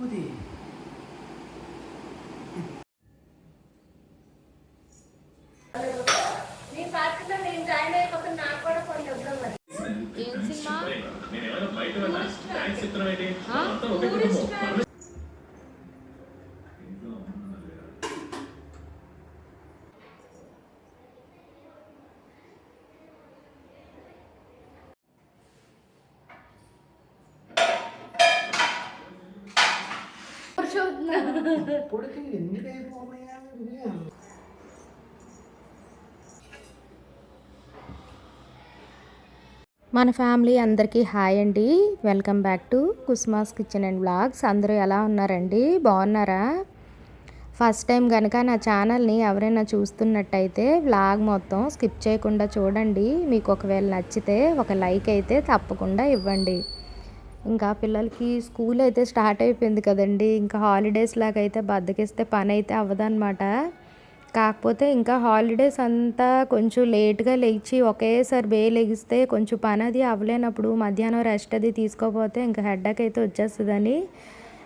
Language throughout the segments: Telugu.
తక్కువది నీ పార్టీలో నేను జాయిన్ అయిపోతే నాకు కూడా కొన్ని వద్దాం మరి ఏం సినిమా ఇప్పటికి ఎందుకు మన ఫ్యామిలీ అందరికీ హాయ్ అండి. Welcome back to Kusma's kitchen and blogs అందరూ ఎలా ఉన్నారండి? బాగున్నారా? ఫస్ట్ టైం కనుక నా ఛానల్ని ఎవరైనా చూస్తున్నట్టయితే వ్లాగ్ మొత్తం స్కిప్ చేయకుండా చూడండి. మీకు ఒకవేళ నచ్చితే ఒక లైక్ అయితే తప్పకుండా ఇవ్వండి. ఇంకా పిల్లలకి స్కూల్ అయితే స్టార్ట్ అయిపోయింది కదండి. ఇంకా హాలిడేస్ లాగా అయితే బద్దకిస్తే పని అయితే అవ్వదన్నమాట. కాకపోతే ఇంకా హాలిడేస్ అంతా కొంచెం లేట్గా లేచి ఒకేసారి బే లెగిస్తే కొంచెం పని అది అవ్వలేనప్పుడు మధ్యాహ్నం రెస్ట్ అది తీసుకోకపోతే ఇంకా హెడ్డక్ అయితే వచ్చేస్తుందని.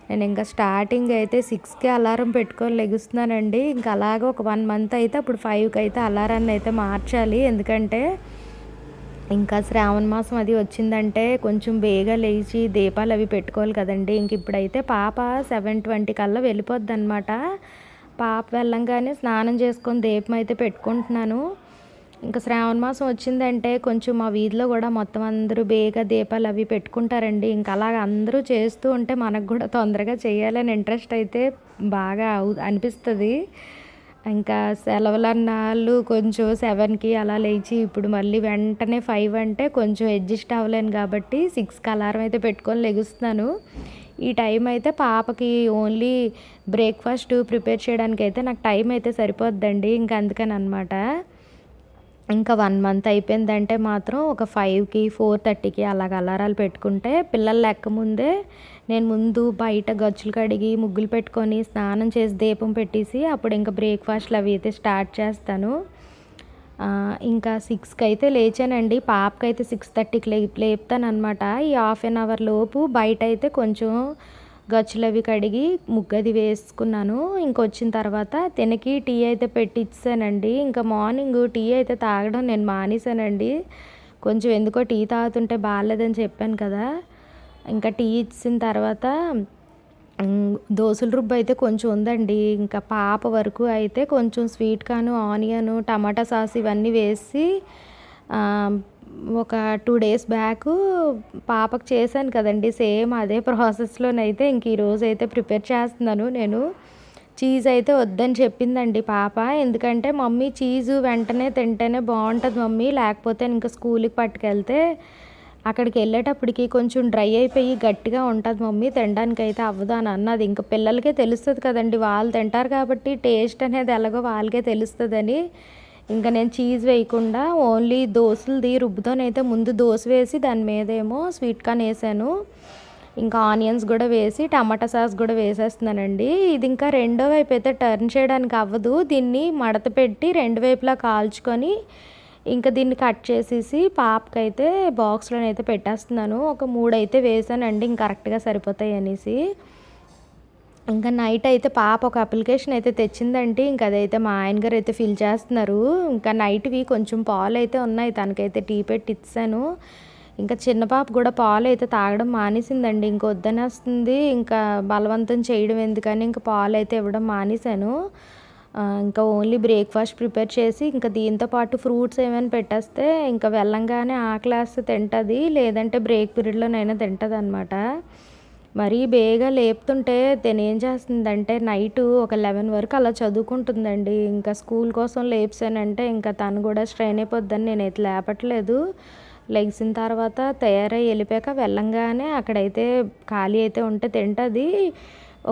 నేను ఇంకా స్టార్టింగ్ అయితే సిక్స్కి అలారం పెట్టుకొని లెగుస్తున్నానండి. ఇంకా అలాగే ఒక వన్ మంత్ అయితే అప్పుడు ఫైవ్కి అయితే అలారాన్ని అయితే మార్చాలి. ఎందుకంటే ఇంకా శ్రావణ మాసం అది వచ్చిందంటే కొంచెం బేగా లేచి దీపాలు అవి పెట్టుకోవాలి కదండి. ఇంక ఇప్పుడైతే పాప సెవెన్ ట్వంటీ కల్లా వెళ్ళిపోద్ది అనమాట పాప వెళ్ళంగానే స్నానం చేసుకొని దీపం అయితే పెట్టుకుంటున్నాను. ఇంకా శ్రావణ మాసం వచ్చిందంటే కొంచెం మా వీధిలో కూడా మొత్తం అందరూ బేగా దీపాలు అవి పెట్టుకుంటారండి. ఇంకా అలాగ అందరూ చేస్తూ ఉంటే మనకు కూడా తొందరగా చేయాలని ఇంట్రెస్ట్ అయితే బాగా అవు అనిపిస్తుంది. ఇంకా సెలవులన్నాళ్ళు కొంచెం సెవెన్కి అలా లేచి ఇప్పుడు మళ్ళీ వెంటనే ఫైవ్ అంటే కొంచెం అడ్జస్ట్ అవ్వలేను కాబట్టి సిక్స్కి అలారం అయితే పెట్టుకొని లెగుస్తున్నాను. ఈ టైం అయితే పాపకి ఓన్లీ బ్రేక్ఫాస్ట్ ప్రిపేర్ చేయడానికి అయితే నాకు టైం అయితే సరిపోద్దండి ఇంకా అందుకని అనమాట ఇంకా వన్ మంత్ అయిపోయిందంటే మాత్రం ఒక ఫైవ్కి ఫోర్ థర్టీకి అలాగ అలారాలు పెట్టుకుంటే పిల్లలు లెక్క ముందే నేను ముందు బయట గచ్చులు కడిగి ముగ్గులు పెట్టుకొని స్నానం చేసి దీపం పెట్టేసి అప్పుడు ఇంకా బ్రేక్ఫాస్ట్లు అవి అయితే స్టార్ట్ చేస్తాను. ఇంకా సిక్స్కి అయితే లేచానండి. పాపకి అయితే సిక్స్ థర్టీకి లే లేపుతాను అనమాట ఈ హాఫ్ అన్ అవర్ లోపు బయట అయితే కొంచెం గచ్చులు అవి కడిగి ముగ్గది వేసుకున్నాను. ఇంకొచ్చిన తర్వాత తినకి టీ అయితే పెట్టి ఇచ్చానండి ఇంకా మార్నింగ్ టీ అయితే తాగడం నేను మానేశానండి. కొంచెం ఎందుకో టీ తాగుతుంటే బాగాలేదని చెప్పాను కదా. ఇంకా టీ ఇచ్చిన తర్వాత దోసలు రుబ్బు అయితే కొంచెం ఉందండి. ఇంకా పాప వరకు అయితే కొంచెం స్వీట్ కాను ఆనియన్ టమాటా సాస్ ఇవన్నీ వేసి ఒక టూ డేస్ బ్యాక్ పాపకు చేశాను కదండి సేమ్ అదే ప్రాసెస్లోనైతే ఇంక ఈరోజు అయితే ప్రిపేర్ చేస్తున్నాను నేను. చీజ్ అయితే వద్దని చెప్పిందండి పాప ఎందుకంటే మమ్మీ చీజు వెంటనే తింటేనే బాగుంటుంది మమ్మీ లేకపోతే ఇంకా స్కూల్కి పట్టుకెళ్తే అక్కడికి వెళ్ళేటప్పటికి కొంచెం డ్రై అయిపోయి గట్టిగా ఉంటుంది మమ్మీ తినడానికి అయితే అవ్వదు అని అన్నది. ఇంకా పిల్లలకే తెలుస్తుంది కదండి వాళ్ళు తింటారు కాబట్టి టేస్ట్ అనేది ఎలాగో వాళ్ళకే తెలుస్తుందని. ఇంకా నేను చీజ్ వేయకుండా ఓన్లీ దోశలది రుబ్బుతోనైతే ముందు దోశ వేసి దాని మీద ఏమో స్వీట్ కార్న్ వేసాను. ఇంకా ఆనియన్స్ కూడా వేసి టమాటా సాస్ కూడా వేసేస్తున్నానండి. ఇది ఇంకా రెండో వైపు అయితే టర్న్ చేయడానికి అవ్వదు. దీన్ని మడత పెట్టి రెండు వైపులా కాల్చుకొని ఇంకా దీన్ని కట్ చేసేసి పాపకైతే బాక్స్లోనైతే పెట్టేస్తున్నాను. ఒక మూడు అయితే వేసానండి ఇంక కరెక్ట్గా సరిపోతాయి అనేసి. ఇంకా నైట్ అయితే పాప ఒక అప్లికేషన్ అయితే తెచ్చిందంటే ఇంకా అదైతే మా ఆయన గారు అయితే ఫిల్ చేస్తున్నారు. ఇంకా నైట్వి కొంచెం పాలు అయితే ఉన్నాయి. తనకైతే టీ పెట్టి ఇచ్చాను. ఇంకా చిన్న పాప కూడా పాలు అయితే తాగడం మానేసిందండి. ఇంక వద్దనేస్తుంది. ఇంకా బలవంతం చేయడం ఎందుకని ఇంకా పాలు అయితే ఇవ్వడం మానేశాను. ఇంకా ఓన్లీ బ్రేక్ఫాస్ట్ ప్రిపేర్ చేసి ఇంకా దీంతో పాటు ఫ్రూట్స్ ఏమైనా పెట్టేస్తే ఇంకా వెళ్ళంగానే ఆ క్లాస్ తింటుంది. లేదంటే బ్రేక్ పీరియడ్లోనైనా తింటుంది అనమాట మరీ బేగా లేపుతుంటే తను ఏం చేస్తుందంటే నైట్ ఒక లెవెన్ వరకు అలా చదువుకుంటుందండి. ఇంకా స్కూల్ కోసం లేపానంటే ఇంకా తను కూడా స్ట్రెయిన్ అయిపోద్దని నేనైతే లేపట్లేదు. లెగిసిన తర్వాత తయారై వెళ్ళిపోయాక వెళ్ళంగానే అక్కడైతే ఖాళీ అయితే ఉంటే తింటుంది.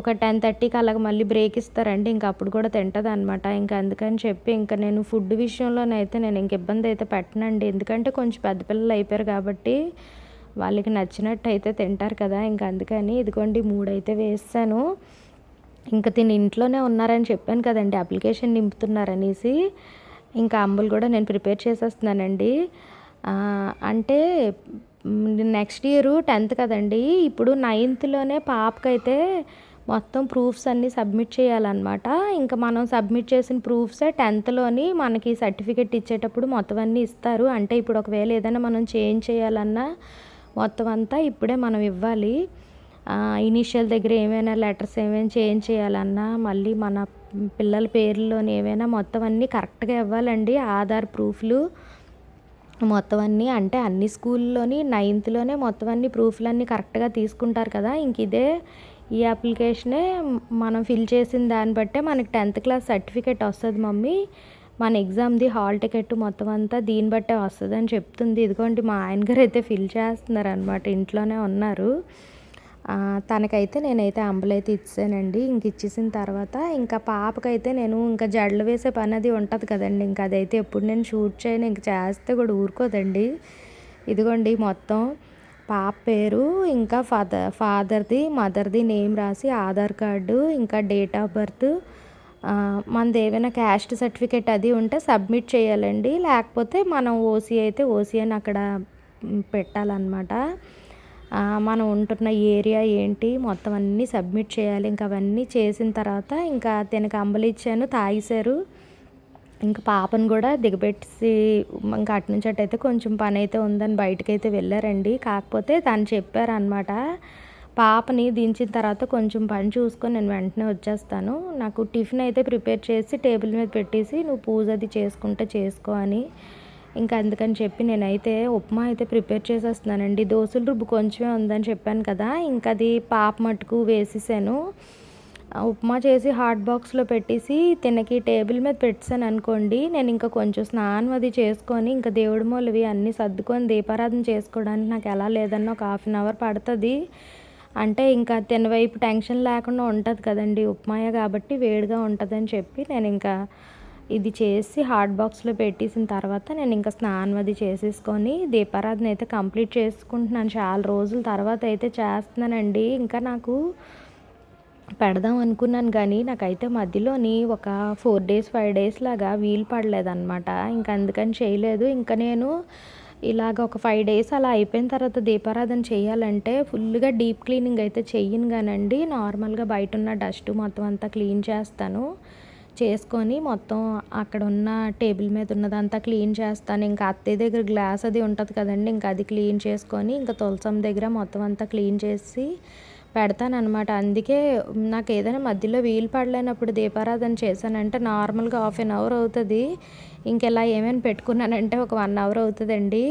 ఒక టెన్ థర్టీకి అలాగ మళ్ళీ బ్రేక్ ఇస్తారండి. ఇంకా అప్పుడు కూడా తింటుంది అనమాట ఇంకా అందుకని చెప్పి ఇంకా నేను ఫుడ్ విషయంలోనైతే నేను ఇంక ఇబ్బంది అయితే పెట్టనండి. ఎందుకంటే కొంచెం పెద్ద పిల్లలు అయిపోయారు కాబట్టి వాళ్ళకి నచ్చినట్టు అయితే తింటారు కదా ఇంకా అందుకని ఇదిగోండి మూడు అయితే వేస్తాను ఇంకా తిని ఇంట్లోనే ఉన్నారని చెప్పాను కదండి అప్లికేషన్ నింపుతున్నారనేసి ఇంకా అంబులు కూడా నేను ప్రిపేర్ చేసేస్తున్నానండి. అంటే నెక్స్ట్ ఇయర్ టెన్త్ కదండి ఇప్పుడు నైన్త్లోనే పాపకైతే మొత్తం ప్రూఫ్స్ అన్నీ సబ్మిట్ చేయాలన్నమాట. ఇంకా మనం సబ్మిట్ చేసిన ప్రూఫ్సే టెన్త్లోని మనకి సర్టిఫికెట్ ఇచ్చేటప్పుడు మొత్తం అన్నీ ఇస్తారు. అంటే ఇప్పుడు ఒకవేళ ఏదైనా మనం చేంజ్ చేయాలన్నా మొత్తం అంతా ఇప్పుడే మనం ఇవ్వాలి. ఇనీషియల్ దగ్గర ఏమైనా లెటర్స్ ఏమైనా చేంజ్ చేయాలన్నా మళ్ళీ మన పిల్లల పేర్లోని ఏమైనా మొత్తం అన్నీ కరెక్ట్గా ఇవ్వాలండి. ఆధార్ ప్రూఫ్లు మొత్తం అన్నీ అంటే అన్ని స్కూల్లోని నైన్త్లోనే మొత్తం అన్ని ప్రూఫ్లన్నీ కరెక్ట్గా తీసుకుంటారు కదా. ఇంక ఇదే ఈ అప్లికేషనే మనం ఫిల్ చేసిన దాన్ని బట్టే మనకి టెన్త్ క్లాస్ సర్టిఫికేట్ వస్తుంది మమ్మీ. మన ఎగ్జామ్ది హాల్ టికెట్ మొత్తం అంతా దీన్ని బట్టే వస్తుంది అని చెప్తుంది. ఇదిగోండి మా ఆయన గారు అయితే ఫిల్ చేస్తున్నారు అనమాట ఇంట్లోనే ఉన్నారు. తనకైతే నేనైతే అంబలైతే ఇచ్చానండి. ఇంక ఇచ్చేసిన తర్వాత ఇంకా పాపకైతే నేను ఇంకా జడలు వేసే పని అది ఉంటుంది కదండి. ఇంకా అదైతే ఎప్పుడు నేను షూట్ చేయను ఇంక చేస్తే కూడా ఊరుకోదండి. ఇదిగోండి మొత్తం పాప పేరు ఇంకా ఫాదర్ ఫాదర్ది మదర్ది నేమ్ రాసి ఆధార్ కార్డు ఇంకా డేట్ ఆఫ్ బర్త్ మనది ఏమైనా క్యాస్ట్ సర్టిఫికేట్ అది ఉంటే సబ్మిట్ చేయాలండి. లేకపోతే మనం ఓసీ అయితే ఓసీ అని అక్కడ పెట్టాలన్నమాట. మనం ఉంటున్న ఏరియా ఏంటి మొత్తం అన్నీ సబ్మిట్ చేయాలి. ఇంకా అవన్నీ చేసిన తర్వాత ఇంకా తనకి అంబలిచ్చాను తాగేశారు. ఇంకా పాపను కూడా దిగబెట్టేసి ఇంకా అటు నుంచి అటు అయితే కొంచెం పని అయితే ఉందని బయటకైతే వెళ్ళారండి. కాకపోతే తను చెప్పారనమాట పాపని దించిన తర్వాత కొంచెం పని చూసుకొని నేను వెంటనే వచ్చేస్తాను. నాకు టిఫిన్ అయితే ప్రిపేర్ చేసి టేబుల్ మీద పెట్టేసి నువ్వు పూజ అది చేసుకుంటే చేసుకో అని. ఇంకా అందుకని చెప్పి నేనైతే ఉప్మా అయితే ప్రిపేర్ చేసేస్తున్నానండి. దోశలు రుబ్బు కొంచెమే ఉందని చెప్పాను కదా ఇంకా అది పాప మటుకు వేసేసాను. ఉప్మా చేసి హాట్ బాక్స్లో పెట్టేసి తినకి టేబుల్ మీద పెట్టాను అనుకోండి నేను ఇంకా కొంచెం స్నానం అది చేసుకొని ఇంకా దేవుడి మూలవి అన్నీ సర్దుకొని దీపారాధన చేసుకోవడానికి నాకు ఎలా లేదన్నా ఒక హాఫ్ అన్ అవర్ పడుతుంది. అంటే ఇంకా తినవైపు టెన్షన్ లేకుండా ఉంటుంది కదండి ఉప్మాయ కాబట్టి వేడిగా ఉంటుందని చెప్పి నేను ఇంకా ఇది చేసి హాట్ బాక్స్లో పెట్టేసిన తర్వాత నేను ఇంకా స్నానం అది చేసేసుకొని దీపారాధన అయితే కంప్లీట్ చేసుకుంటున్నాను. చాలా రోజుల తర్వాత అయితే చేస్తున్నానండి. ఇంకా నాకు పెడదాం అనుకున్నాను కానీ నాకైతే మధ్యలోని ఒక ఫోర్ డేస్ ఫైవ్ డేస్ లాగా వీలు పడలేదన్నమాట. ఇంకా అందుకని చేయలేదు. ఇంకా నేను ఇలాగ ఒక ఫైవ్ డేస్ అలా అయిపోయిన తర్వాత దీపారాధన చేయాలంటే ఫుల్గా డీప్ క్లీనింగ్ అయితే చెయ్యను కానండి. నార్మల్గా బయట ఉన్న డస్ట్ మొత్తం అంతా క్లీన్ చేస్తాను. చేసుకొని మొత్తం అక్కడ ఉన్న టేబుల్ మీద ఉన్నదంతా క్లీన్ చేస్తాను. ఇంకా అత్తయ్య దగ్గర గ్లాస్ అది ఉంటుంది కదండి ఇంకా అది క్లీన్ చేసుకొని ఇంకా తులసం దగ్గర మొత్తం అంతా క్లీన్ చేసి పెడతానమాట అందుకే నాకు ఏదైనా మధ్యలో వీలు పడలేనప్పుడు దీపారాధన చేశానంటే నార్మల్గా హాఫ్ అన్ అవర్ అవుతుంది. ఇంకెలా ఏమైనా పెట్టుకున్నానంటే ఒక వన్ అవర్ అవుతుందండి.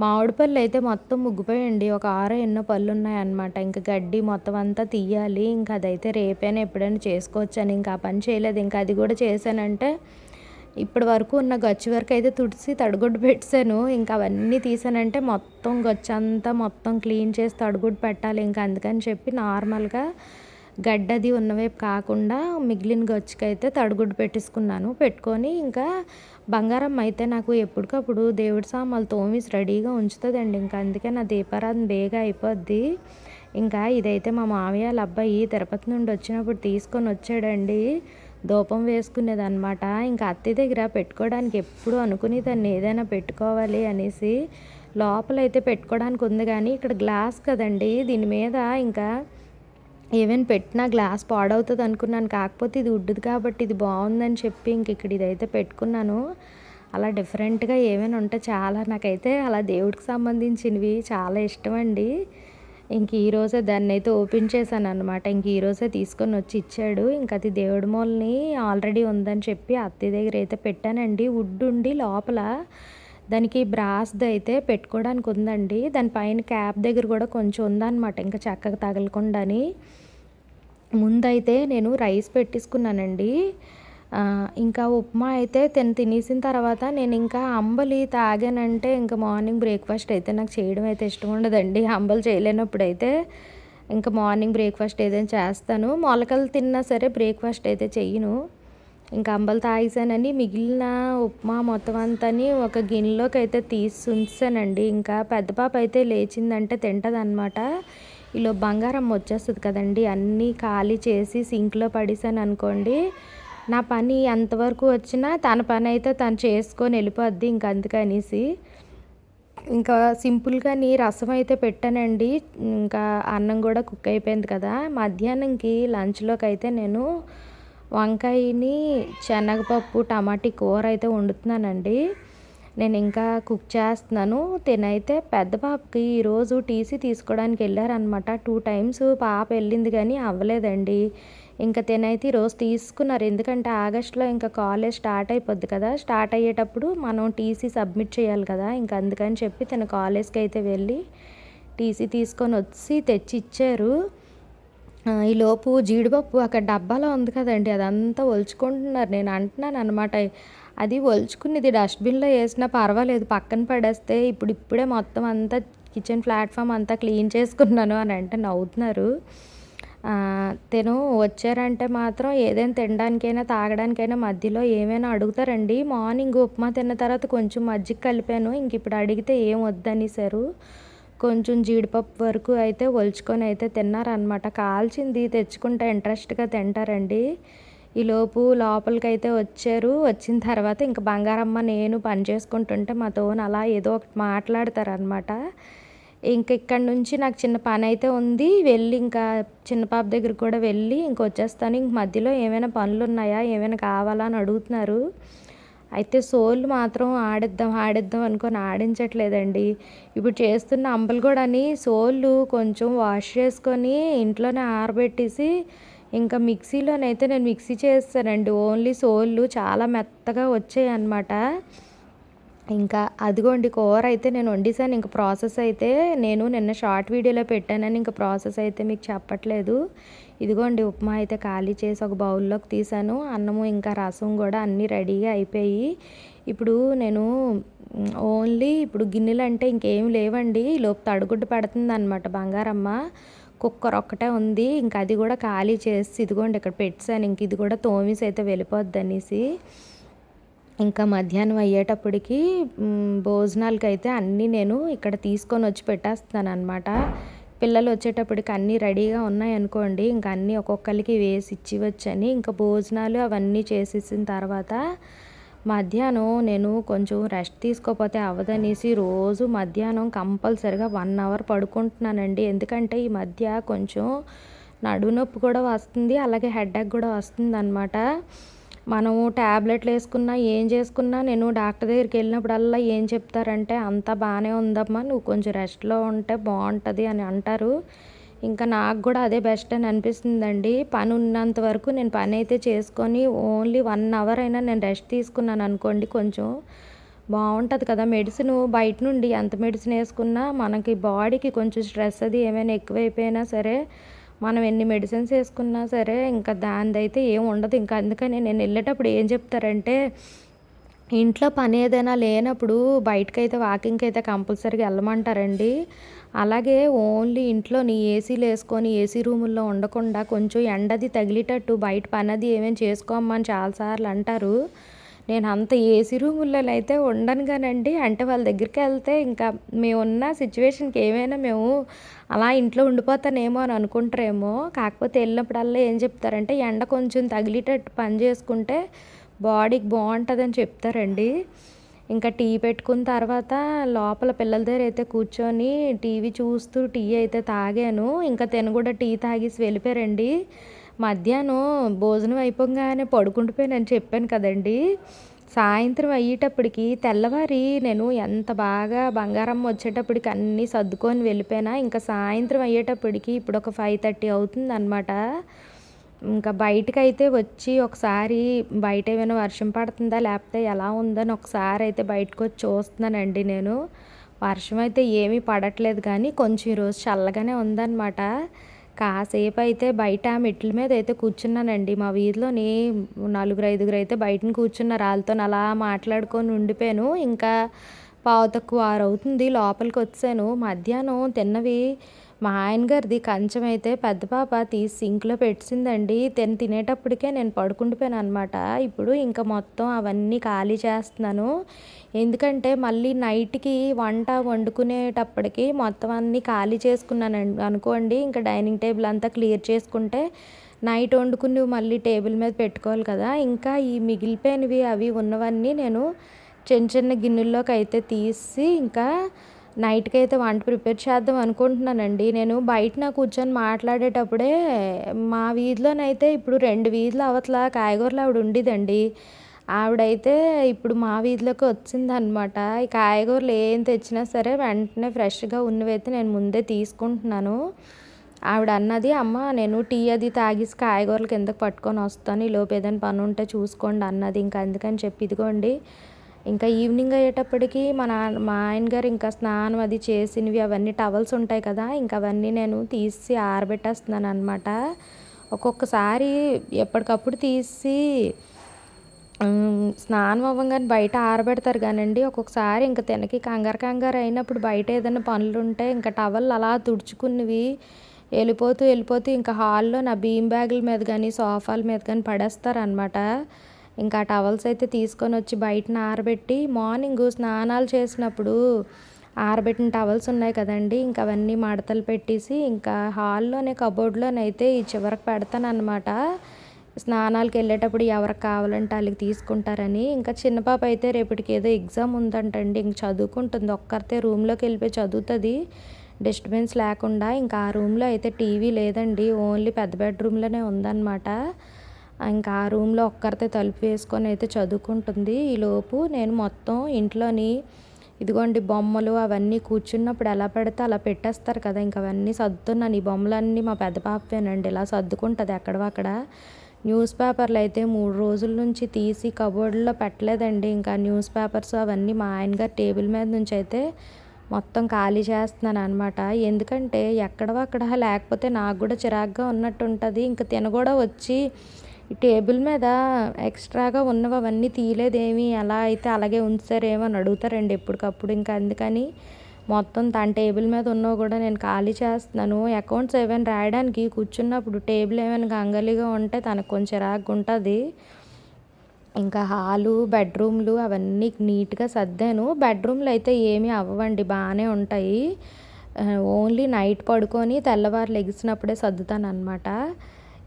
మామిడి పళ్ళు అయితే మొత్తం ముగ్గిపోయండి ఒక ఆరో ఎన్నో పళ్ళు ఉన్నాయన్నమాట. ఇంకా గడ్డి మొత్తం అంతా తీయాలి. ఇంకా అదైతే రేపైనా ఎప్పుడైనా చేసుకోవచ్చని ఇంకా ఆ పని చేయలేదు. ఇంకా అది కూడా చేశానంటే ఇప్పటి వరకు ఉన్న గచ్చు వరకు అయితే తుడిసి తడిగుడ్డు పెట్టాను. ఇంకా అవన్నీ తీసానంటే మొత్తం గచ్చు అంతా మొత్తం క్లీన్ చేసి తడిగుడ్డు పెట్టాలి. ఇంకా అందుకని చెప్పి నార్మల్గా గడ్డది ఉన్నవైపు కాకుండా మిగిలిన గచ్చుకైతే తడిగుడ్డు పెట్టేసుకున్నాను. పెట్టుకొని ఇంకా బంగారం అయితే నాకు ఎప్పటికప్పుడు దేవుడి సామాన్లు తోమేసి రెడీగా ఉంచుతుందండి. ఇంకా అందుకే నా దీపారాధన బేగా అయిపోద్ది. ఇంకా ఇదైతే మా మామయ్య వాళ్ళ అబ్బాయి తిరుపతి నుండి వచ్చినప్పుడు తీసుకొని వచ్చాడండి. ధూపం వేసుకునేదనమాట ఇంకా అత్తయ్య దగ్గర పెట్టుకోవడానికి ఎప్పుడు అనుకునేదాన్ని ఏదైనా పెట్టుకోవాలి అనేసి లోపలైతే పెట్టుకోవడానికి ఉంది. కానీ ఇక్కడ గ్లాస్ కదండి. దీని మీద ఇంకా ఏమైనా పెట్టిన గ్లాస్ పాడవుతుంది అనుకున్నాను. కాకపోతే ఇది ఉడ్డుది కాబట్టి ఇది బాగుందని చెప్పి ఇంక ఇక్కడ ఇదైతే పెట్టుకున్నాను. అలా డిఫరెంట్గా ఏమైనా ఉంటే చాలా నాకైతే అలా దేవుడికి సంబంధించినవి చాలా ఇష్టం అండి ఇంక ఈరోజే దాన్ని అయితే ఓపెన్ చేశాను అనమాట ఇంక ఈరోజే తీసుకొని వచ్చి ఇచ్చాడు. ఇంక అది దేవుడి మూలని ఆల్రెడీ ఉందని చెప్పి అత్తయ్య దగ్గర అయితే పెట్టానండి. వుడ్ ఉండి లోపల దానికి బ్రాస్ది అయితే పెట్టుకోవడానికి ఉందండి. దానిపైన క్యాప్ దగ్గర కూడా కొంచెం ఉందన్నమాట. ఇంకా చక్కగా తగలకుండాని. ముందైతే నేను రైస్ పెట్టేసుకున్నానండి. ఇంకా ఉప్మా అయితే తిని తినేసిన తర్వాత నేను ఇంకా అంబలి తాగానంటే ఇంకా మార్నింగ్ బ్రేక్ఫాస్ట్ అయితే నాకు చేయడం అయితే ఇష్టం ఉండదండి. అంబలి చేయలేనప్పుడు అయితే ఇంకా మార్నింగ్ బ్రేక్ఫాస్ట్ ఏదైనా చేస్తాను. మొలకలు తిన్నా సరే బ్రేక్ఫాస్ట్ అయితే చెయ్యను. ఇంకా అంబలి తాగేసానని మిగిలిన ఉప్మా మొత్తం అంతని ఒక గిన్నెలోకి అయితే తీసి ఉంచానండి ఇంకా పెద్ద పాప అయితే లేచిందంటే తింటదనమాట ఇలా బంగారం వచ్చేస్తుంది కదండి. అన్నీ ఖాళీ చేసి సింక్లో పడేసాను అనుకోండి. నా పని ఎంతవరకు వచ్చినా తన పని అయితే తను చేసుకొని వెళ్ళిపోద్ది ఇంక అందుకనేసి. ఇంకా సింపుల్గా నీ రసం అయితే పెట్టానండి. ఇంకా అన్నం కూడా కుక్ అయిపోయింది కదా. మధ్యాహ్నంకి లంచ్లోకి అయితే నేను వంకాయని శనగపప్పు టమాటీ కూర అయితే వండుతున్నానండి. నేను ఇంకా కుక్ చేస్తున్నాను. తినైతే పెద్ద పాపకి ఈరోజు టీసీ తీసుకోవడానికి వెళ్ళారనమాట టూ టైమ్స్ పాప వెళ్ళింది కానీ అవ్వలేదండి. ఇంకా తినైతే ఈరోజు తీసుకున్నారు. ఎందుకంటే ఆగస్టులో ఇంకా కాలేజ్ స్టార్ట్ అయిపోద్ది కదా. స్టార్ట్ అయ్యేటప్పుడు మనం టీసీ సబ్మిట్ చేయాలి కదా. ఇంకా అందుకని చెప్పి తన కాలేజ్కి అయితే వెళ్ళి టీసీ తీసుకొని వచ్చి తెచ్చి ఇచ్చారు ఈలోపు జీడిపప్పు అక్కడ డబ్బాలో ఉంది కదండి అదంతా ఒలుచుకుంటున్నారు. నేను అంటున్నాను అనమాట అది ఒలుచుకునేది డస్ట్బిన్లో వేసినా పర్వాలేదు పక్కన పడేస్తే ఇప్పుడు ఇప్పుడే మొత్తం అంతా కిచెన్ ప్లాట్ఫామ్ అంతా క్లీన్ చేసుకున్నాను అని అంటే నవ్వుతున్నారు. ఆ, తిను వచ్చారంటే మాత్రం ఏదైనా తినడానికైనా తాగడానికైనా మధ్యలో ఏమైనా అడుగుతారండి. మార్నింగ్ ఉప్మా తిన్న తర్వాత కొంచెం మజ్జిగ కలిపాను ఇంక ఇప్పుడు అడిగితే ఏం వద్దనేసారు. కొంచెం జీడిపప్పు వరకు అయితే ఒలుచుకొని అయితే తిన్నారనమాట కాల్చింది తెచ్చుకుంటే ఇంట్రెస్ట్గా తింటారండి. ఈలోపు లోపలికి అయితే వచ్చారు. వచ్చిన తర్వాత ఇంక బంగారమ్మ నేను పని చేసుకుంటుంటే మాతో అలా ఏదో ఒకటి మాట్లాడతారనమాట ఇంక ఇక్కడ నుంచి నాకు చిన్న పని అయితే ఉంది. వెళ్ళి ఇంకా చిన్న పాప దగ్గర కూడా వెళ్ళి ఇంక వచ్చేస్తాను ఇంక మధ్యలో ఏమైనా పనులు ఉన్నాయా ఏమైనా కావాలా అని అడుగుతున్నారు. అయితే సోళ్ళు మాత్రం ఆడిద్దాం ఆడిద్దాం అనుకొని ఆడించట్లేదండి. ఇప్పుడు చేస్తున్న అంబలు కూడా అని సోళ్ళు కొంచెం వాష్ చేసుకొని ఇంట్లోనే ఆరబెట్టేసి ఇంకా మిక్సీలోనైతే నేను మిక్సీ చేస్తానండి. ఓన్లీ సోళ్ళు చాలా మెత్తగా వచ్చాయి అన్నమాట ఇంకా అదిగోండి కూర అయితే నేను వండిసాను. ఇంక ప్రాసెస్ అయితే నేను నిన్న షార్ట్ వీడియోలో పెట్టానని ఇంక ప్రాసెస్ అయితే మీకు చెప్పట్లేదు. ఇదిగోండి ఉప్మా అయితే ఖాళీ చేసి ఒక బౌల్లోకి తీసాను. అన్నము ఇంకా రసం కూడా అన్నీ రెడీగా అయిపోయి ఇప్పుడు నేను ఓన్లీ ఇప్పుడు గిన్నెలు అంటే ఇంకేం లేవండి. లోపు తడుగుడ్డు పడుతుంది అనమాట బంగారమ్మ. కుక్కర్ ఒక్కటే ఉంది. ఇంకా అది కూడా ఖాళీ చేసి ఇదిగోండి ఇక్కడ పెట్టాను ఇంక ఇది కూడా తోమేసి అయితే వెళ్ళిపోద్ది అనేసి. ఇంకా మధ్యాహ్నం అయ్యేటప్పటికి భోజనాలకి అయితే అన్నీ నేను ఇక్కడ తీసుకొని వచ్చి పెట్టేస్తున్నాను అనమాట పిల్లలు వచ్చేటప్పటికి అన్నీ రెడీగా ఉన్నాయనుకోండి ఇంకా అన్నీ ఒక్కొక్కరికి వేసి ఇచ్చివచ్చని ఇంకా భోజనాలు అవన్నీ చేసేసిన తర్వాత మధ్యాహ్నం నేను కొంచెం రెస్ట్ తీసుకోకపోతే అవ్వదనేసి రోజు మధ్యాహ్నం కంపల్సరిగా వన్ అవర్ పడుకుంటున్నానండి. ఎందుకంటే ఈ మధ్య కొంచెం నడుము నొప్పి కూడా వస్తుంది అలాగే హెడేక్ కూడా వస్తుంది అనమాట మనము ట్యాబ్లెట్లు వేసుకున్నా ఏం చేసుకున్నా నేను డాక్టర్ దగ్గరికి వెళ్ళినప్పుడల్లా ఏం చెప్తారంటే అంతా బాగానే ఉందమ్మా నువ్వు కొంచెం రెస్ట్లో ఉంటే బాగుంటుంది అని అంటారు. ఇంకా నాకు కూడా అదే బెస్ట్ అని అనిపిస్తుందండి. పని ఉన్నంత వరకు నేను పని అయితే చేసుకొని ఓన్లీ వన్ అవర్ అయినా నేను రెస్ట్ తీసుకున్నాను అనుకోండి కొంచెం బాగుంటుంది కదా. మెడిసిన్ బయట నుండి ఎంత మెడిసిన్ వేసుకున్నా మనకి బాడీకి కొంచెం స్ట్రెస్ అది ఏమైనా ఎక్కువైపోయినా సరే మనం ఎన్ని మెడిసిన్స్ వేసుకున్నా సరే ఇంకా దానిదైతే ఏం ఉండదు. ఇంకా అందుకని నేను వెళ్ళేటప్పుడు ఏం చెప్తారంటే ఇంట్లో పని ఏదైనా లేనప్పుడు బయటకైతే వాకింగ్కి అయితే కంపల్సరీగా వెళ్ళమంటారండి. అలాగే ఓన్లీ ఇంట్లోని ఏసీలు వేసుకొని ఏసీ రూముల్లో ఉండకుండా కొంచెం ఎండది తగిలేటట్టు బయట పని అది ఏమేమి చేసుకోమని చాలాసార్లు అంటారు. నేను అంత ఏసీ రూముల్లో అయితే ఉండను కానండి అంటే వాళ్ళ దగ్గరికి వెళ్తే ఇంకా మేము ఉన్న సిచ్యువేషన్కి ఏమైనా మేము అలా ఇంట్లో ఉండిపోతానేమో అని అనుకుంటారేమో. కాకపోతే వెళ్ళినప్పుడల్లా ఏం చెప్తారంటే ఎండ కొంచెం తగిలేటట్టు పని చేసుకుంటే బాడీకి బాగుంటుందని చెప్తారండి. ఇంకా టీ పెట్టుకున్న తర్వాత లోపల పిల్లల దగ్గర అయితే కూర్చొని టీవీ చూస్తూ టీ అయితే తాగాను. ఇంకా తిన కూడా టీ తాగేసి వెళ్ళిపోయారండి. మధ్యాహ్నం భోజనం అయిపోగానే పడుకుండిపోయానని చెప్పాను కదండి. సాయంత్రం అయ్యేటప్పటికి తెల్లవారి నేను ఎంత బాగా బంగారం వచ్చేటప్పటికి అన్నీ సర్దుకొని వెళ్ళిపోయినా ఇంకా సాయంత్రం అయ్యేటప్పటికి ఇప్పుడు ఒక ఫైవ్ థర్టీ అవుతుంది అనమాట ఇంకా బయటకు అయితే వచ్చి ఒకసారి బయట ఏమైనా వర్షం పడుతుందా లేకపోతే ఎలా ఉందని ఒకసారి అయితే బయటకు వచ్చి చూస్తున్నానండి నేను. వర్షం అయితే ఏమీ పడట్లేదు కానీ కొంచెం ఈరోజు చల్లగానే ఉందన్నమాట. కాసేపు అయితే బయట మెట్ల మీద అయితే కూర్చున్నానండి. మా వీధిలోని నలుగురు ఐదుగురు అయితే బయటని కూర్చున్నారు. వాళ్ళతో అలా మాట్లాడుకొని ఉండిపోయాను. ఇంకా పావు తక్కువ ఆరు అవుతుంది. లోపలికి వచ్చాను. మధ్యాహ్నం తిన్నవి మా ఆయన గారిది కంచం అయితే పెద్ద పాప తీసి సింక్లో పెట్టిందండి తిని తినేటప్పటికే నేను పడుకుండిపోయాను అనమాట ఇప్పుడు ఇంకా మొత్తం అవన్నీ ఖాళీ చేస్తున్నాను. ఎందుకంటే మళ్ళీ నైట్కి వంట వండుకునేటప్పటికి మొత్తం అన్నీ ఖాళీ చేసుకున్నాను అనుకోండి. ఇంకా డైనింగ్ టేబుల్ అంతా క్లియర్ చేసుకుంటే నైట్ వండుకుని మళ్ళీ టేబుల్ మీద పెట్టుకోవాలి కదా. ఇంకా ఈ మిగిలిపోయినవి అవి ఉన్నవన్నీ నేను చిన్న చిన్న గిన్నెల్లోకి అయితే తీసి ఇంకా నైట్కి అయితే వంట ప్రిపేర్ చేద్దాం అనుకుంటున్నానండి. నేను బయటన కూర్చొని మాట్లాడేటప్పుడే మా వీధిలోనైతే ఇప్పుడు రెండు వీధులు అవతల కాయగూరలు ఆవిడ ఉండేదండి. ఆవిడైతే ఇప్పుడు మా వీధిలోకి వచ్చిందనమాట ఈ కాయగూరలు ఏం తెచ్చినా సరే వెంటనే ఫ్రెష్గా ఉన్నవైతే నేను ముందే తీసుకుంటున్నాను. ఆవిడ అన్నది అమ్మ నేను టీ అది తాగేసి కాయగూరలు కిందకి పట్టుకొని వస్తాను. ఈ లోపు ఏదైనా పని ఉంటే చూసుకోండి అన్నది. ఇంకా అందుకని చెప్పి ఇదిగోండి ఇంకా ఈవినింగ్ అయ్యేటప్పటికి మా నాన్న మా ఆయన గారు ఇంకా స్నానం అది చేసినవి అవన్నీ టవల్స్ ఉంటాయి కదా ఇంకా అవన్నీ నేను తీసి ఆరబెట్టేస్తున్నాను అనమాట ఒక్కొక్కసారి ఎప్పటికప్పుడు తీసి స్నానం అవ్వగానే బయట ఆరబెడతారు కానండి. ఒక్కొక్కసారి ఇంకా తినకి కంగారు కంగారు అయినప్పుడు బయట ఏదైనా పనులు ఉంటే ఇంకా టవల్ అలా తుడుచుకున్నవి వెళ్ళిపోతూ వెళ్ళిపోతూ ఇంకా హాల్లో నా బీమ్ బ్యాగుల మీద కానీ సోఫాల మీద కానీ పడేస్తారనమాట ఇంకా టవల్స్ అయితే తీసుకొని వచ్చి బయటన ఆరబెట్టి మార్నింగ్ స్నానాలు చేసినప్పుడు ఆరబెట్టిన టవల్స్ ఉన్నాయి కదండి. ఇంకా అవన్నీ మడతలు పెట్టేసి ఇంకా హాల్లోనే కబోర్డ్లోనైతే ఈ చివరకు పెడతానమాట స్నానాలకు వెళ్ళేటప్పుడు ఎవరికి కావాలంటే వాళ్ళకి తీసుకుంటారని. ఇంకా చిన్న పాప అయితే రేపటికి ఏదో ఎగ్జామ్ ఉందంటండి. ఇంక చదువుకుంటుంది. ఒక్కరితే రూమ్లోకి వెళ్ళిపోయి చదువుతుంది. డిస్టర్బెన్స్ లేకుండా ఇంకా ఆ రూమ్లో అయితే టీవీ లేదండి. ఓన్లీ పెద్ద బెడ్రూమ్లోనే ఉందన్నమాట. ఇంకా ఆ రూమ్లో ఒక్కరితే తలుపు వేసుకొని అయితే చదువుకుంటుంది. ఈలోపు నేను మొత్తం ఇంట్లోని ఇదిగోండి బొమ్మలు అవన్నీ కూర్చున్నప్పుడు ఎలా పెడితే అలా పెట్టేస్తారు కదా ఇంకా అవన్నీ సర్దుతున్నాను. ఈ బొమ్మలన్నీ మా పెద్ద పాపేనండి ఇలా సర్దుకుంటుంది ఎక్కడవక్కడ న్యూస్ పేపర్లు అయితే మూడు రోజుల నుంచి తీసి కబోర్డ్లో పెట్టలేదండి. ఇంకా న్యూస్ పేపర్స్ అవన్నీ మా ఆయన గారు టేబుల్ మీద నుంచి అయితే మొత్తం ఖాళీ చేస్తున్నాను అనమాట ఎందుకంటే ఎక్కడవక్కడ లేకపోతే నాకు కూడా చిరాగ్గా ఉన్నట్టు ఉంటుంది ఇంకా తిన కూడా వచ్చి ఈ టేబుల్ మీద ఎక్స్ట్రాగా ఉన్నవి అవన్నీ తీయలేదేమి? ఎలా అయితే అలాగే ఉంచారేమో అని అడుగుతారండి ఎప్పటికప్పుడు. ఇంకా అందుకని మొత్తం తన టేబుల్ మీద ఉన్నవి కూడా నేను ఖాళీ చేస్తున్నాను. అకౌంట్స్ ఏమైనా రాయడానికి కూర్చున్నప్పుడు టేబుల్ ఏమైనా గంగలిగా ఉంటే తనకు కొంచెం చిరాగ్గా ఉంటుంది. ఇంకా హాలు బెడ్రూమ్లు అవన్నీ నీట్గా సర్దాను. బెడ్రూమ్లు అయితే ఏమీ అవ్వండి బాగానే ఉంటాయి. ఓన్లీ నైట్ పడుకొని తెల్లవారు లెగిసినప్పుడే సర్దుతాను అనమాట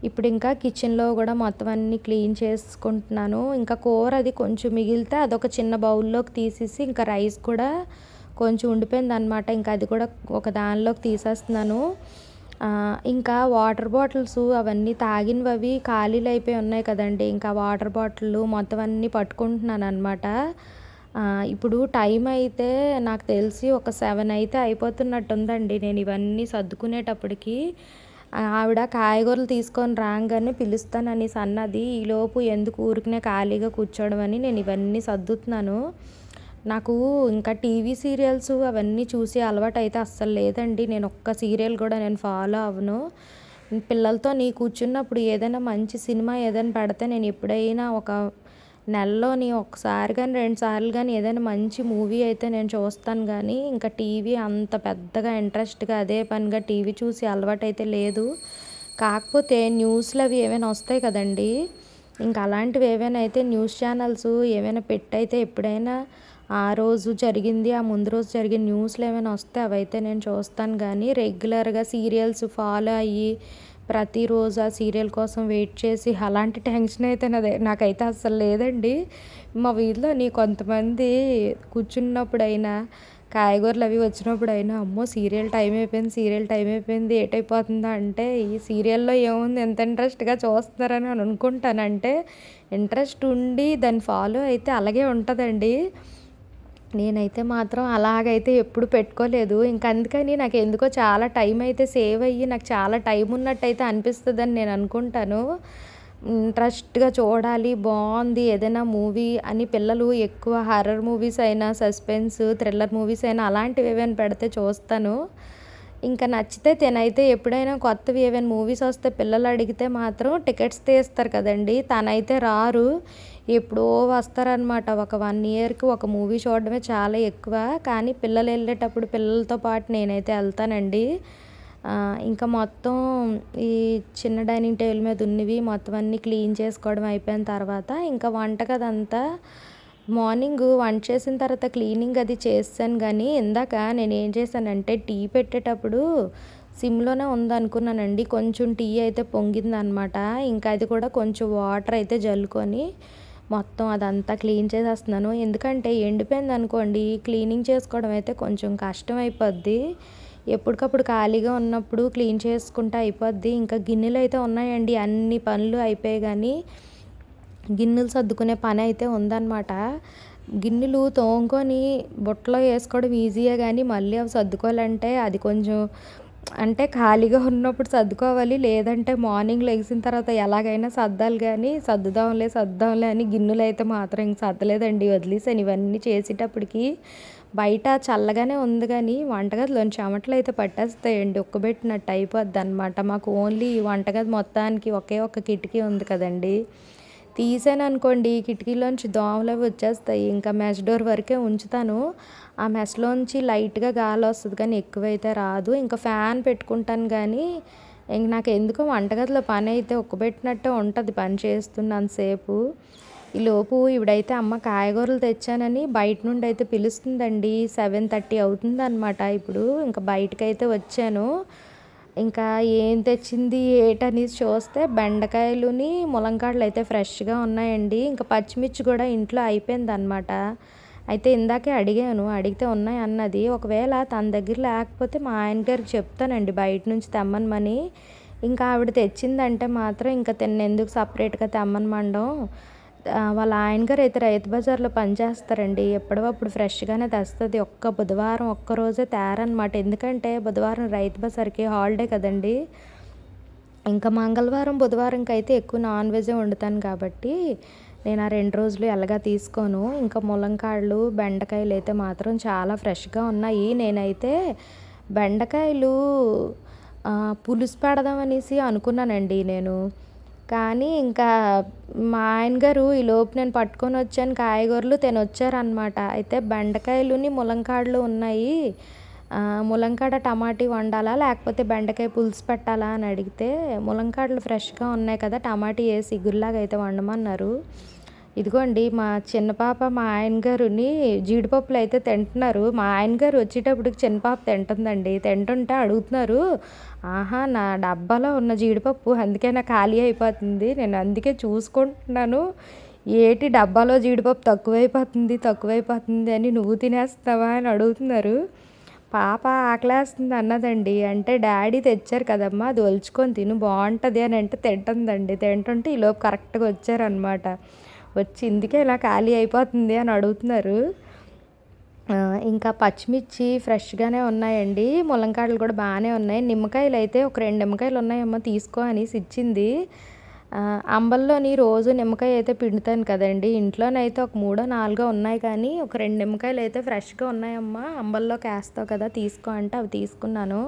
ఇప్పుడు ఇంకా కిచెన్లో కూడా మొత్తం అన్నీ క్లీన్ చేసుకుంటున్నాను. ఇంకా కూర అది కొంచెం మిగిలితే అదొక చిన్న బౌల్లోకి తీసేసి ఇంకా రైస్ కూడా కొంచెం ఉండిపోయింది అనమాట ఇంకా అది కూడా ఒక దానిలోకి తీసేస్తున్నాను. ఇంకా వాటర్ బాటిల్స్ అవన్నీ తాగినవి అవి ఖాళీలు అయిపోయి ఉన్నాయి కదండి. ఇంకా వాటర్ బాటిల్ మొత్తం అన్నీ పట్టుకుంటున్నాను అనమాట ఇప్పుడు టైం అయితే నాకు తెలిసి ఒక సెవెన్ అయితే అయిపోతున్నట్టు ఉందండి నేను ఇవన్నీ సర్దుకునేటప్పటికి ఆవిడ కాయగూరలు తీసుకొని రాగానే పిలుస్తానని అన్నది ఈలోపు ఎందుకు ఊరికనే ఖాళీగా కూర్చోవడం అని నేను ఇవన్నీ సర్దుతున్నాను. నాకు ఇంకా టీవీ సీరియల్స్ అవన్నీ చూసి అలవాటు అయితే అస్సలు లేదండి. నేను ఒక్క సీరియల్ కూడా నేను ఫాలో అవ్వను. పిల్లలతో నీ కూర్చున్నప్పుడు ఏదైనా మంచి సినిమా ఏదైనా పెడితే నేను ఎప్పుడైనా ఒక నెలలోని ఒకసారి కానీ రెండు సార్లు కానీ ఏదైనా మంచి మూవీ అయితే నేను చూస్తాను కానీ ఇంకా టీవీ అంత పెద్దగా ఇంట్రెస్ట్గా అదే పనిగా టీవీ చూసి అలవాటు అయితే లేదు. కాకపోతే న్యూస్లు అవి ఏమైనా వస్తాయి కదండి. ఇంకా అలాంటివి ఏవైనా అయితే న్యూస్ ఛానల్స్ ఏమైనా పెట్టయితే ఎప్పుడైనా ఆ రోజు జరిగింది ఆ ముందు రోజు జరిగిన న్యూస్లు ఏమైనా వస్తే అవైతే నేను చూస్తాను కానీ రెగ్యులర్గా సీరియల్స్ ఫాలో అయ్యి ప్రతిరోజు ఆ సీరియల్ కోసం వెయిట్ చేసి అలాంటి టెన్షన్ అయితే నాదే నాకైతే అస్సలు లేదండి. మా వీధిలో నీ కొంతమంది కూర్చున్నప్పుడైనా కాయగూరలు అవి వచ్చినప్పుడైనా అమ్మో సీరియల్ టైం అయిపోయింది సీరియల్ టైం అయిపోయింది ఏటైపోతుందా అంటే ఈ సీరియల్లో ఏముంది ఎంత ఇంట్రెస్ట్గా చూస్తున్నారని అని అనుకుంటానంటే ఇంట్రెస్ట్ ఉండి దాన్ని ఫాలో అయితే అలాగే ఉంటుందండి. నేనైతే మాత్రం అలాగైతే ఎప్పుడు పెట్టుకోలేదు. ఇంక అందుకని నాకు ఎందుకో చాలా టైం అయితే సేవ్ అయ్యి నాకు చాలా టైం ఉన్నట్టయితే అనిపిస్తుందని నేను అనుకుంటాను. ఇంట్రెస్ట్గా చూడాలి బాగుంది ఏదైనా మూవీ అని పిల్లలు ఎక్కువ హర్రర్ మూవీస్ అయినా సస్పెన్స్ థ్రిల్లర్ మూవీస్ అయినా అలాంటివి ఏమైనా పెడితే చూస్తాను. ఇంకా నచ్చితే తినైతే ఎప్పుడైనా కొత్తవి ఏమైనా మూవీస్ వస్తే పిల్లలు అడిగితే మాత్రం టికెట్స్ తీస్తారు కదండి. తనైతే రారు. ఎప్పుడో వస్తారనమాట ఒక వన్ ఇయర్కి ఒక మూవీ చూడడమే చాలా ఎక్కువ. కానీ పిల్లలు వెళ్ళేటప్పుడు పిల్లలతో పాటు నేనైతే వెళ్తానండి. ఇంకా మొత్తం ఈ చిన్న డైనింగ్ టేబుల్ మీద ఉన్నవి మొత్తం అన్నీ క్లీన్ చేసుకోవడం అయిపోయిన తర్వాత ఇంకా వంటకదంతా మార్నింగ్ వంట చేసిన తర్వాత క్లీనింగ్ అది చేస్తాను. కానీ ఇందాక నేను ఏం చేశానంటే టీ పెట్టేటప్పుడు సిమ్లోనే ఉందనుకున్నానండి. కొంచెం టీ అయితే పొంగిందనమాట ఇంకా అది కూడా కొంచెం వాటర్ అయితే జల్లుకొని మొత్తం అదంతా క్లీన్ చేసేస్తున్నాను. ఎందుకంటే ఎండిపోయింది అనుకోండి క్లీనింగ్ చేసుకోవడం అయితే కొంచెం కష్టం అయిపోద్ది. ఎప్పటికప్పుడు ఖాళీగా ఉన్నప్పుడు క్లీన్ చేసుకుంటే అయిపోద్ది. ఇంకా గిన్నెలు అయితే ఉన్నాయండి అన్ని పనులు అయిపోయాయి కానీ గిన్నెలు సర్దుకునే పని అయితే ఉందన్నమాట. గిన్నెలు తోముకొని బుట్టలో వేసుకోవడం ఈజీయే కానీ మళ్ళీ అవి సర్దుకోవాలంటే అది కొంచెం అంటే ఖాళీగా ఉన్నప్పుడు సర్దుకోవాలి లేదంటే మార్నింగ్ లెగిసిన తర్వాత ఎలాగైనా సర్దాలి కానీ సర్దుదాంలే సర్దుదాంలే అని గిన్నెలు అయితే మాత్రం ఇంక సర్దలేదండి. వదిలేసాను ఇవన్నీ చేసేటప్పటికి బయట చల్లగానే ఉంది కానీ వంటగదిలోని చెమటలు అయితే పట్టేస్తాయండి. ఉక్కబెట్టినట్టు అయిపోద్ది అనమాట మాకు ఓన్లీ వంటగది మొత్తానికి ఒకే ఒక కిటికీ ఉంది కదండి. తీసాను అనుకోండి కిటికీలోంచి దోమలు అవి వచ్చేస్తాయి. ఇంకా మెస్ డోర్ వరకే ఉంచుతాను. ఆ మెస్లోంచి లైట్గా గాలి వస్తుంది కానీ ఎక్కువైతే రాదు. ఇంకా ఫ్యాన్ పెట్టుకుంటాను కానీ ఇంక నాకు ఎందుకో వంటగదిలో పని అయితే ఉక్కబెట్టినట్టే ఉంటుంది పని చేస్తున్నంతసేపు ఈ లోపు ఇవిడైతే అమ్మ కాయగూరలు తెచ్చానని బయట నుండి అయితే పిలుస్తుందండి. సెవెన్ థర్టీ అవుతుంది అనమాట ఇప్పుడు. ఇంకా బయటకైతే వచ్చాను. ఇంకా ఏం తెచ్చింది ఏటని చూస్తే బెండకాయలుని ములంకాడలు అయితే ఫ్రెష్గా ఉన్నాయండి. ఇంకా పచ్చిమిర్చి కూడా ఇంట్లో అయిపోయింది అనమాట అయితే ఇందాకే అడిగాను అడిగితే ఉన్నాయి అన్నది ఒకవేళ తన దగ్గర లేకపోతే మా ఆయన గారికి చెప్తానండి బయట నుంచి తెమ్మనమని. ఇంకా ఆవిడ తెచ్చిందంటే మాత్రం ఇంకా తిన్నేందుకు సపరేట్గా తెమ్మనమండం. ఆ, వాళ్ళ ఆయన గారు అయితే రైతు బజార్లో పనిచేస్తారండి ఎప్పటికప్పుడు ఫ్రెష్గానే తెస్తుంది. ఒక్క బుధవారం ఒక్క రోజే తేరనమాట ఎందుకంటే బుధవారం రైతు బజార్కి హాలిడే కదండి. ఇంకా మంగళవారం బుధవారంకి అయితే ఎక్కువ నాన్ వెజే వండుతాను కాబట్టి నేను ఆ రెండు రోజులు ఎలాగా తీసుకోను. ఇంకా ములంకాళ్ళు బెండకాయలు అయితే మాత్రం చాలా ఫ్రెష్గా ఉన్నాయి. నేనైతే బెండకాయలు పులుసు పెడదామనేసి అనుకున్నానండి నేను. కానీ ఇంకా మా ఆయన గారు ఈ లోపు నేను పట్టుకొని వచ్చాను. కాయగూరలు తినొచ్చారనమాట అయితే బెండకాయలుని ములంకాడలు ఉన్నాయి. ములంకాడ టమాటీ వండాలా? లేకపోతే బెండకాయ పులుసు పెట్టాలా అని అడిగితే ములంకాడలు ఫ్రెష్గా ఉన్నాయి కదా టమాటీ వేసి ఇగురులాగా అయితే వండమన్నారు. ఇదిగోండి మా చిన్న పాప మా ఆయన గారుని జీడిపప్పులు అయితే తింటున్నారు. మా ఆయన గారు వచ్చేటప్పటికి చిన్న పాప తింటుందండి. తింటుంటే అడుగుతున్నారు ఆహా నా డబ్బాలో ఉన్న జీడిపప్పు అందుకే నా ఖాళీ అయిపోతుంది. నేను అందుకే చూసుకుంటున్నాను. ఏటి డబ్బాలో జీడిపప్పు తక్కువైపోతుంది తక్కువైపోతుంది అని నువ్వు తినేస్తావా అని అడుగుతున్నారు. పాప ఆకలేస్తుంది అన్నదండి. అంటే డాడీ తెచ్చారు కదమ్మా అది ఒలుచుకొని తిను బాగుంటుంది అని అంటే తింటుందండి. తింటుంటే ఈలోపు కరెక్ట్గా వచ్చారనమాట వచ్చి ఇందుకే ఇలా ఖాళీ అయిపోతుంది అని అడుగుతున్నారు. ఇంకా పచ్చిమిర్చి ఫ్రెష్గానే ఉన్నాయండి. ములంకాడలు కూడా బాగానే ఉన్నాయి. నిమ్మకాయలు అయితే ఒక రెండు నిమ్మకాయలు ఉన్నాయమ్మా తీసుకో అనేసి ఇచ్చింది. అంబల్లోని రోజు నిమ్మకాయ అయితే పిండుతాను కదండి. ఇంట్లోనైతే ఒక మూడో నాలుగో ఉన్నాయి కానీ ఒక రెండు నిమ్మకాయలు అయితే ఫ్రెష్గా ఉన్నాయమ్మా. అంబల్లోకి వేస్తావు కదా తీసుకో అంటే అవి తీసుకున్నాను.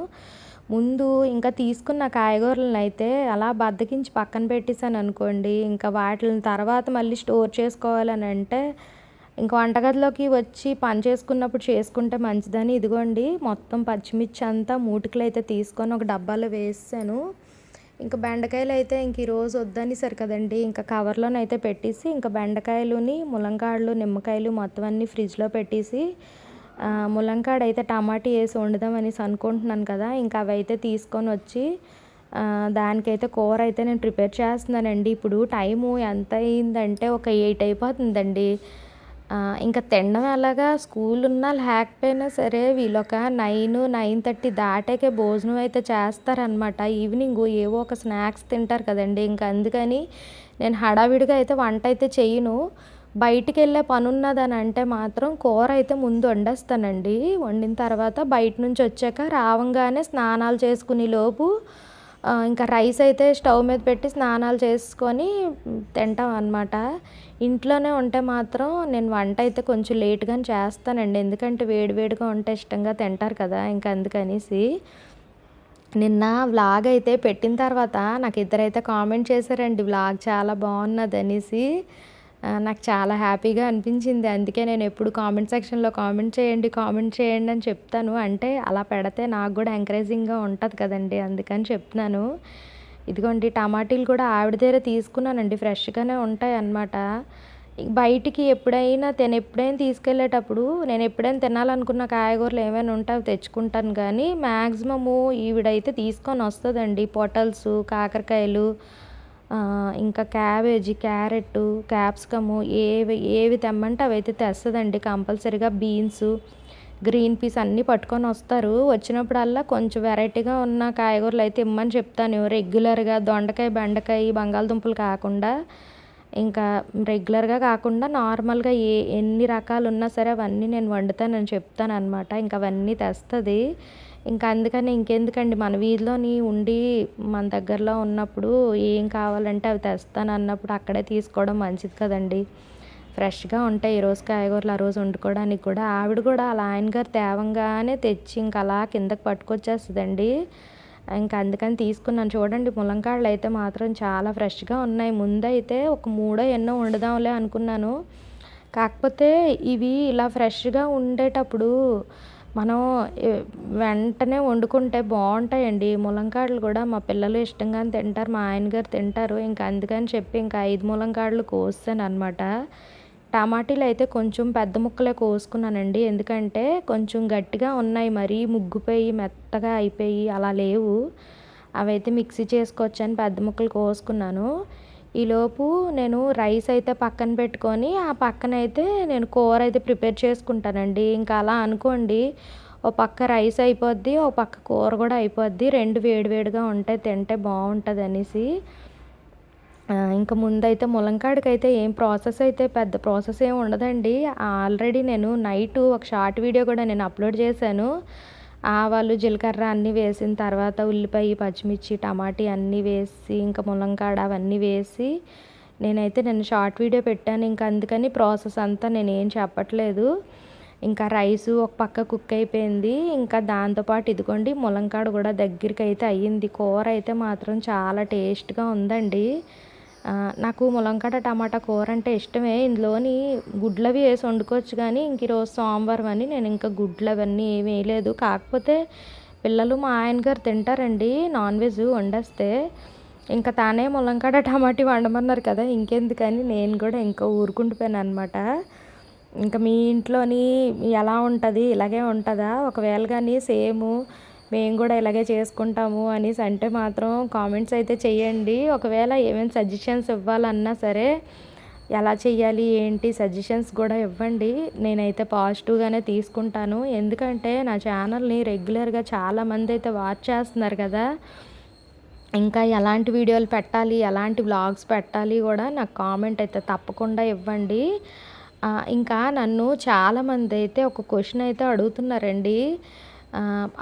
ముందు ఇంకా తీసుకున్న కాయగూరలను అయితే అలా బద్దకించి పక్కన పెట్టేశాను అనుకోండి. ఇంకా వాటిని తర్వాత మళ్ళీ స్టోర్ చేసుకోవాలని అంటే ఇంకా వంటగదిలోకి వచ్చి పని చేసుకున్నప్పుడు చేసుకుంటే మంచిదని ఇదిగోండి మొత్తం పచ్చిమిర్చి అంతా మూటికలు అయితే తీసుకొని ఒక డబ్బాలో వేసాను. ఇంకా బెండకాయలు అయితే ఇంక ఈరోజు వద్దని కదండి ఇంకా కవర్లోనైతే పెట్టేసి ఇంకా బెండకాయలుని ములంకాడలు నిమ్మకాయలు మొత్తం అన్నీ ఫ్రిడ్జ్లో పెట్టేసి ములంకాడ అయితే టమాటీ వేసి వండుదాం అనేసి అనుకుంటున్నాను కదా ఇంకా అవి అయితే తీసుకొని వచ్చి దానికైతే కూర అయితే నేను ప్రిపేర్ చేస్తున్నానండి. ఇప్పుడు టైము ఎంత అయిందంటే ఒక ఎయిట్ అయిపోతుందండి. ఇంకా తినడం ఎలాగా? స్కూల్ ఉన్నా లేకపోయినా సరే వీళ్ళు ఒక నైన్ నైన్ థర్టీ దాటాకే భోజనం అయితే చేస్తారనమాట ఈవినింగ్ ఏవో ఒక స్నాక్స్ తింటారు కదండి. ఇంకా అందుకని నేను హడావిడిగా అయితే వంట అయితే చేయను. బయటికి వెళ్ళే పని ఉన్నదని అంటే మాత్రం కూర అయితే ముందు వండేస్తానండి. వండిన తర్వాత బయట నుంచి వచ్చాక రావంగానే స్నానాలు చేసుకునే లోపు ఇంకా రైస్ అయితే స్టవ్ మీద పెట్టి స్నానాలు చేసుకొని తింటాం అనమాట ఇంట్లోనే ఉంటే మాత్రం నేను వంట అయితే కొంచెం లేట్గానే చేస్తానండి. ఎందుకంటే వేడివేడిగా ఉంటే ఇష్టంగా తింటారు కదా ఇంకా అందుకనేసి. నిన్న వ్లాగ్ అయితే పెట్టిన తర్వాత నాకు ఇద్దరైతే కామెంట్ చేశారండి వ్లాగ్ చాలా బాగున్నది అనేసి. నాకు చాలా హ్యాపీగా అనిపించింది. అందుకే నేను ఎప్పుడు కామెంట్ సెక్షన్లో కామెంట్ చేయండి కామెంట్ చేయండి అని చెప్తాను. అంటే అలా పెడితే నాకు కూడా ఎంకరేజింగ్గా ఉంటుంది కదండి అందుకని చెప్తున్నాను. ఇదిగోండి టమాటీలు కూడా ఆవిడ దగ్గర తీసుకున్నానండి ఫ్రెష్గానే ఉంటాయి అన్నమాట బయటికి ఎప్పుడైనా నేను ఎప్పుడైనా తీసుకెళ్ళేటప్పుడు నేను ఎప్పుడైనా తినాలనుకున్న కాయగూరలు ఏమైనా ఉంటే అవి తెచ్చుకుంటాను. కానీ మ్యాక్సిమము ఈవిడైతే తీసుకొని వస్తుందండి పొటల్స్ కాకరకాయలు ఇంకా క్యాబేజీ క్యారెట్ క్యాప్సికము ఏవి ఏవి తెమ్మంటే అవి అయితే తెస్తుందండి కంపల్సరీగా. బీన్స్ గ్రీన్ పీస్ అన్నీ పట్టుకొని వస్తారు. వచ్చినప్పుడల్లా కొంచెం వెరైటీగా ఉన్న కాయగూరలు అయితే ఇమ్మని చెప్తాను. రెగ్యులర్గా దొండకాయ బెండకాయ బంగాళదుంపలు కాకుండా ఇంకా రెగ్యులర్గా కాకుండా నార్మల్గా ఏ ఎన్ని రకాలు ఉన్నా సరే అవన్నీ నేను వండుతానని చెప్తాను అనమాట ఇంకా అవన్నీ తెస్తుంది. ఇంకా అందుకని ఇంకెందుకండి మన వీధిలోని ఉండి మన దగ్గరలో ఉన్నప్పుడు ఏం కావాలంటే అవి తెస్తాను అన్నప్పుడు అక్కడే తీసుకోవడం మంచిది కదండి. ఫ్రెష్గా ఉంటాయి ఈ రోజు కాయగూరలు ఆ రోజు వండుకోవడానికి కూడా. ఆవిడ కూడా అలా ఆయన గారు తేవంగానే తెచ్చి ఇంకా అలా కిందకి పట్టుకొచ్చేస్తుందండి. ఇంకా అందుకని తీసుకున్నాను. చూడండి ములంకాడలు అయితే మాత్రం చాలా ఫ్రెష్గా ఉన్నాయి. ముందైతే ఒక మూడో ఎన్నో వండుదాంలే అనుకున్నాను. కాకపోతే ఇవి ఇలా ఫ్రెష్గా ఉండేటప్పుడు మనం వెంటనే వండుకుంటే బాగుంటాయండి. ములంకాడలు కూడా మా పిల్లలు ఇష్టంగానే తింటారు మా ఆయన గారు తింటారు. ఇంకా అందుకని చెప్పి ఇంకా ఐదు ములంకాడలు కోస్తాను అనమాట టమాటీలు అయితే కొంచెం పెద్ద ముక్కలే కోసుకున్నానండి. ఎందుకంటే కొంచెం గట్టిగా ఉన్నాయి మరీ ముగ్గుపోయి మెత్తగా అయిపోయి అలా లేవు. అవైతే మిక్సీ చేసుకోవచ్చని పెద్ద ముక్కలు కోసుకున్నాను. ఈలోపు నేను రైస్ అయితే పక్కన పెట్టుకొని ఆ పక్కన అయితే నేను కూర అయితే ప్రిపేర్ చేసుకుంటానండి. ఇంకా అలా అనుకోండి ఓ పక్క రైస్ అయిపోద్ది ఓ పక్క కూర కూడా అయిపోద్ది. రెండు వేడివేడిగా ఉంటాయి తింటే బాగుంటుంది అనేసి. ఇంకా ముందైతే ములంకాడికైతే ఏం ప్రాసెస్ అయితే పెద్ద ప్రాసెస్ ఏం ఉండదండి. ఆల్రెడీ నేను నైట్ ఒక షార్ట్ వీడియో కూడా నేను అప్లోడ్ చేశాను. ఆవాలు జీలకర్ర అన్నీ వేసిన తర్వాత ఉల్లిపాయ పచ్చిమిర్చి టమాటీ అన్నీ వేసి ఇంకా ములంకాడ అవన్నీ వేసి నేనైతే నేను షార్ట్ వీడియో పెట్టాను. ఇంకా అందుకని ప్రాసెస్ అంతా నేనేం చెప్పట్లేదు. ఇంకా రైస్ ఒక పక్క కుక్ అయిపోయింది. ఇంకా దాంతోపాటు ఇదిగోండి ములంకాడ కూడా దగ్గరికి అయితే అయ్యింది. కూర అయితే మాత్రం చాలా టేస్ట్గా ఉందండి. నాకు ములంకాడ టమాటా కూర అంటే ఇష్టమే. ఇందులోని గుడ్లవి వేసి వండుకోవచ్చు కానీ ఇంక ఈరోజు సోమవారం అని నేను ఇంకా గుడ్లు అవన్నీ ఏమి వేయలేదు. కాకపోతే పిల్లలు మా ఆయన గారు తింటారండి నాన్ వెజ్ వండేస్తే. ఇంకా తానే ములంకాడ టమాటీ వండమన్నారు కదా ఇంకెందుకని నేను కూడా ఇంకా ఊరుకుంటుపోయాను అనమాట ఇంకా మీ ఇంట్లోని ఎలా ఉంటుంది? ఇలాగే ఉంటుందా? ఒకవేళ కానీ సేము మేము కూడా ఇలాగే చేసుకుంటాము అనేసి అంటే మాత్రం కామెంట్స్ అయితే చేయండి ఒకవేళ ఏమైనా సజెషన్స్ ఇవ్వాలన్నా సరే ఎలా చేయాలి ఏంటి సజెషన్స్ కూడా ఇవ్వండి. నేనైతే పాజిటివ్గానే తీసుకుంటాను. ఎందుకంటే నా ఛానల్ని రెగ్యులర్గా చాలామంది అయితే వాచ్ చేస్తున్నారు కదా. ఇంకా ఎలాంటి వీడియోలు పెట్టాలి ఎలాంటి వ్లాగ్స్ పెట్టాలి కూడా నాకు కామెంట్ అయితే తప్పకుండా ఇవ్వండి. ఇంకా నన్ను చాలామంది అయితే ఒక క్వశ్చన్ అయితే అడుగుతున్నారండి.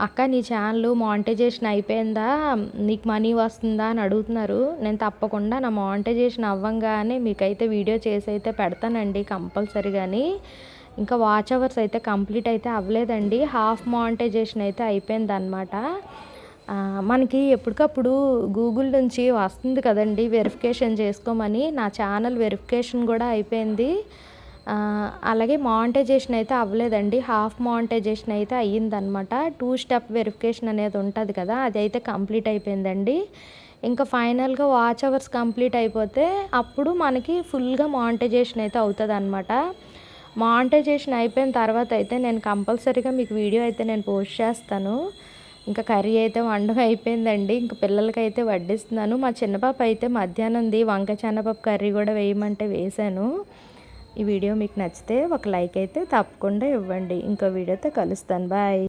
అక్క నీ ఛానల్ మానిటైజేషన్ అయిపోయిందా? నీకు మనీ వస్తుందా అని అడుగుతున్నారు. నేను తప్పకుండా నా మానిటైజేషన్ అవ్వంగానే మీకైతే వీడియో చేసి అయితే పెడతానండి కంపల్సరీగాని. ఇంకా వాచ్ అవర్స్ అయితే కంప్లీట్ అయితే అవ్వలేదండి. హాఫ్ మానిటైజేషన్ అయితే అయిపోయింది అనమాట మనకి ఎప్పటికప్పుడు గూగుల్ నుంచి వస్తుంది కదండి వెరిఫికేషన్ చేసుకోమని. నా ఛానల్ వెరిఫికేషన్ కూడా అయిపోయింది. అలాగే మానిటైజేషన్ అయితే అవ్వలేదండి. హాఫ్ మానిటైజేషన్ అయితే అయ్యిందనమాట టూ స్టెప్ వెరిఫికేషన్ అనేది ఉంటుంది కదా అది అయితే కంప్లీట్ అయిపోయిందండి. ఇంకా ఫైనల్గా వాచ్ అవర్స్ కంప్లీట్ అయిపోతే అప్పుడు మనకి ఫుల్గా మానిటైజేషన్ అయితే అవుతుంది అనమాట మానిటైజేషన్ అయిపోయిన తర్వాత అయితే నేను కంపల్సరీగా మీకు వీడియో అయితే నేను పోస్ట్ చేస్తాను. ఇంకా కర్రీ అయితే వండడం అయిపోయిందండి. ఇంకా పిల్లలకి అయితే వడ్డిస్తున్నాను. మా చిన్న పాప అయితే మధ్యాహ్నంది వంకాయ చెన్నపప్పు కర్రీ కూడా వేయమంటే వేశాను. ఈ వీడియో మీకు నచ్చితే ఒక లైక్ అయితే తప్పకుండా ఇవ్వండి. ఇంకో వీడియోతో కలుస్తాను. బాయ్.